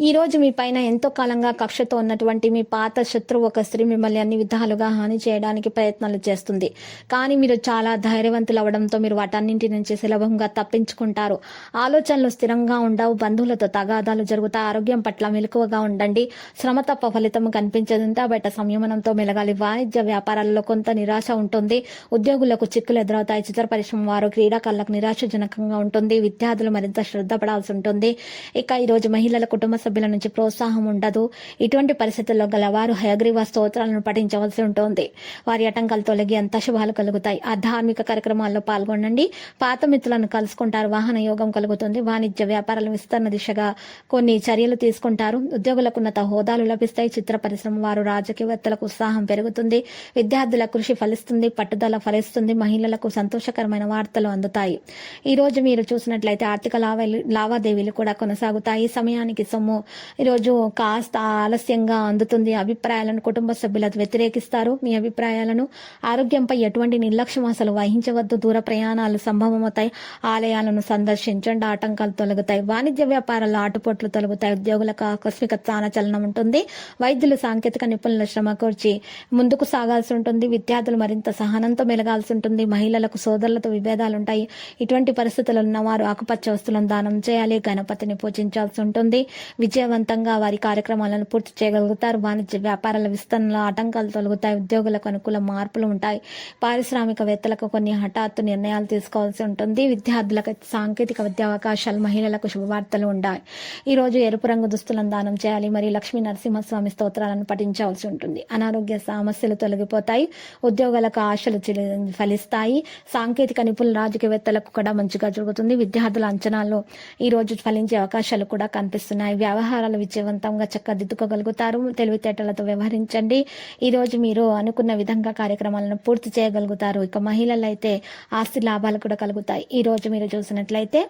ఈ రోజు మీ పైన ఎంతో కాలంగా కక్షతో ఉన్నటువంటి మీ పాత శత్రువు ఒక స్త్రీ మిమ్మల్ని అన్ని విధాలుగా హాని చేయడానికి ప్రయత్నాలు చేస్తుంది. కానీ మీరు చాలా ధైర్యవంతులు అవడంతో మీరు వాటన్నింటి నుంచి సులభంగా తప్పించుకుంటారు. ఆలోచనలు స్థిరంగా ఉండవు బంధువులతో తగాదాలు జరుగుతాయి ఆరోగ్యం పట్ల మెలకువగా ఉండండి. శ్రమ తప్ప ఫలితం కనిపించదంతా బయట సంయమనంతో మెలగాలి. వాణిజ్య వ్యాపారాలలో కొంత నిరాశ ఉంటుంది. ఉద్యోగులకు చిక్కులు ఎదురవుతాయి. చిత్ర పరిశ్రమ వారు క్రీడాకారులకు నిరాశజనకంగా ఉంటుంది. విద్యార్థులు మరింత శ్రద్ధ పడాల్సి ఉంటుంది. ఇక ఈరోజు మహిళల కుటుంబ సభ్యుల నుంచి ప్రోత్సాహం ఉండదు. ఇటువంటి పరిస్థితుల్లో గల వారు హయగ్రీవ స్తోత్రాలను పఠించవలసి ఉంటుంది. వారి ఆటంకాలు తొలగి అంత శుభాలు కలుగుతాయి. ఆ ధార్మిక కార్యక్రమాల్లో పాల్గొనండి. పాత మిత్రులను కలుసుకుంటారు. వాహన యోగం కలుగుతుంది. వాణిజ్య వ్యాపారాల విస్తరణ దిశగా కొన్ని చర్యలు తీసుకుంటారు. ఉద్యోగులకు ఉన్నత హోదాలు లభిస్తాయి. చిత్ర పరిశ్రమ వారు రాజకీయవేత్తలకు ఉత్సాహం పెరుగుతుంది. విద్యార్థుల కృషి ఫలిస్తుంది. పట్టుదల ఫలిస్తుంది. మహిళలకు సంతోషకరమైన వార్తలు అందుతాయి. ఈ రోజు మీరు చూసినట్లయితే ఆర్థిక లావా లావాదేవీలు కూడా కొనసాగుతాయి. సమయానికి సొమ్ము ఈరోజు కాస్త ఆలస్యంగా అందుతుంది అభిప్రాయాలను కుటుంబ సభ్యులు వ్యతిరేకిస్తారు. మీ అభిప్రాయాలను ఆరోగ్యంపై ఎటువంటి నిర్లక్ష్యం అసలు వహించవద్దు. దూర ప్రయాణాలు సంభవమవుతాయి. ఆలయాలను సందర్శించండి. ఆటంకాలు తొలగుతాయి. వాణిజ్య వ్యాపారాలు ఆటుపోట్లు తొలగుతాయి. ఉద్యోగులకు ఆకస్మిక స్థానచలనం ఉంటుంది. వైద్యులు సాంకేతిక నిపుణుల శ్రమ కూర్చి ముందుకు సాగాల్సి ఉంటుంది. విద్యార్థులు మరింత సహనంతో మెలగాల్సి ఉంటుంది. మహిళలకు సోదరులతో విభేదాలు ఉంటాయి. ఇటువంటి పరిస్థితులు ఉన్నవారు ఆకుపచ్చ వస్తువులను దానం చేయాలి. గణపతిని పూజించాల్సి ఉంటుంది. విజయవంతంగా వారి కార్యక్రమాలను పూర్తి చేయగలుగుతారు. వాణిజ్య వ్యాపారాల విస్తరణలో ఆటంకాలు తొలగుతాయి. ఉద్యోగులకు అనుకూల మార్పులు ఉంటాయి. పారిశ్రామికవేత్తలకు కొన్ని హఠాత్తు నిర్ణయాలు తీసుకోవాల్సి ఉంటుంది. విద్యార్థులకు సాంకేతిక విద్యా అవకాశాలు మహిళలకు శుభవార్తలు ఉంటాయి. ఈ రోజు ఎరుపు రంగు దుస్తులను దానం చేయాలి. మరియు లక్ష్మీ నరసింహస్వామి స్తోత్రాలను పఠించవలసి ఉంటుంది. అనారోగ్య సమస్యలు తొలగిపోతాయి. ఉద్యోగులకు ఆశలు చిలి- ఫలిస్తాయి. సాంకేతిక నిపుణులు రాజకీయవేత్తలకు కూడా మంచిగా జరుగుతుంది. విద్యార్థుల అంచనాలు ఈ రోజు ఫలించే అవకాశాలు కూడా కనిపిస్తున్నాయి. వ్యవహారాలు విజయవంతంగా చక్కదిద్దుకోగలుగుతారు. తెలివితేటలతో వ్యవహరించండి. ఈరోజు మీరు అనుకున్న విధంగా కార్యక్రమాలను పూర్తి చేయగలుగుతారు. ఇక మహిళలు అయితే ఆస్తి లాభాలు కూడా కలుగుతాయి. ఈరోజు మీరు చూసినట్లయితే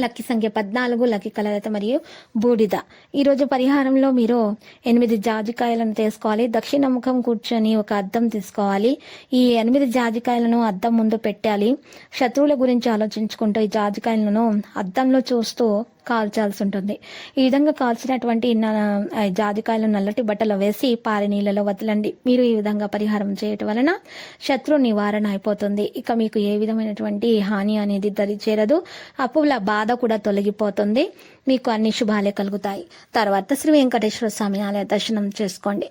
లక్కీ సంఖ్య పద్నాలుగు లక్కీ కలరత మరియు బూడిద. ఈరోజు పరిహారంలో మీరు ఎనిమిది జాజికాయలను తీసుకోవాలి. దక్షిణ ముఖం కూర్చొని ఒక అద్దం తీసుకోవాలి. ఈ ఎనిమిది జాజికాయలను అద్దం ముందు పెట్టాలి. శత్రువుల గురించి ఆలోచించుకుంటూ ఈ జాజికాయలను అద్దంలో చూస్తూ కాల్చాల్సి ఉంటుంది ఈ విధంగా కాల్చినటువంటి న- జాజికాయలు నల్లటి బట్టలు వేసి పారి నీళ్ళలో వదలండి. మీరు ఈ విధంగా పరిహారం చేయటం వలన శత్రు నివారణ అయిపోతుంది. ఇక మీకు ఏ విధమైనటువంటి హాని అనేది దరిచేరదు అప్పుల బాధ కూడా తొలగిపోతుంది. మీకు అన్ని శుభాలే కలుగుతాయి. తర్వాత శ్రీ వెంకటేశ్వర స్వామి ఆలయ దర్శనం చేసుకోండి.